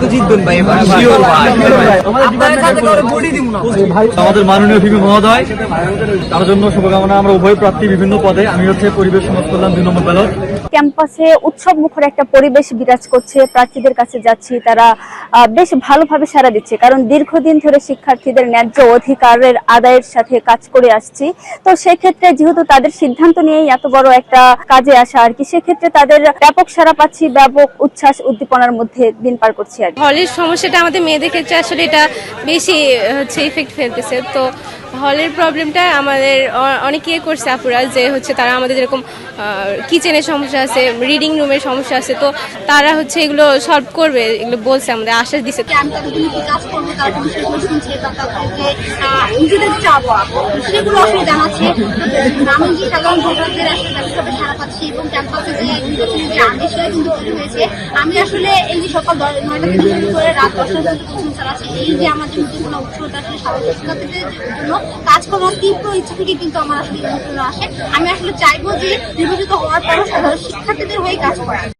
তো জিতবেন ভাই এবার। আমাদের মাননীয় ভিপি মহোদয় তার জন্য শুভকামনা আমরা উভয় প্রার্থী বিভিন্ন পদে আমি হচ্ছে পরিবেশ সমাজ কল্যাণ দুই নম্বর ব্যালট। ক্যাম্পাসে উৎসব মুখর একটা পরিবেশ বিরাজ করছে প্রার্থীদের কাছে যাচ্ছি তারা বেশ ভালোভাবে সাড়া দিচ্ছে কারণ দীর্ঘদিন ধরে শিক্ষার্থীদের ন্যায্য অধিকারের আদায়ের সাথে কাজ করে আসছি। তো সেক্ষেত্রে যেহেতু তাদের সিদ্ধান্ত নিয়েই এত বড় একটা কাজে আসা আর কি সেক্ষেত্রে তাদের ব্যাপক সাড়া পাচ্ছি ব্যাপক উচ্ছ্বাস উদ্দীপনার মধ্যে দিন পার করছি হলের সমস্যাটা আমাদের মেয়েদের ক্ষেত্রে আসলে এটা বেশি হচ্ছে ইফেক্ট ফেলতেছে। তো হলের প্রবলেমটা আমাদের অনেক ইয়ে করছে আপুরা যে হচ্ছে তারা আমাদের যেরকম কিচেনের সমস্যা আছে রিডিং রুমের সমস্যা আছে তো তারা হচ্ছে এগুলো সলভ করবে এগুলো বলছে আমাদের আশ্বাস দিছে। সেগুলো আসলে জানাচ্ছে। যে সাধারণ ভোটারদের আসলে সারা পাচ্ছি এবং ক্যাম্পাসে হয়েছে। আমি আসলে এই যে সকাল নয়টা থেকে শুরু করে রাত দশটা পর্যন্ত প্রথম চালাচ্ছি এই যে আমার যে উদ্দীপনা উৎসবটা আসলে সাধারণ শিক্ষার্থীদের জন্য কাজ করার তীব্র ইচ্ছে থেকে কিন্তু আমার আসলে এই আসে। আমি আসলে চাইব যে নির্বাচিত হওয়ার পরও সাধারণ শিক্ষার্থীদের হয়ে কাজ করা।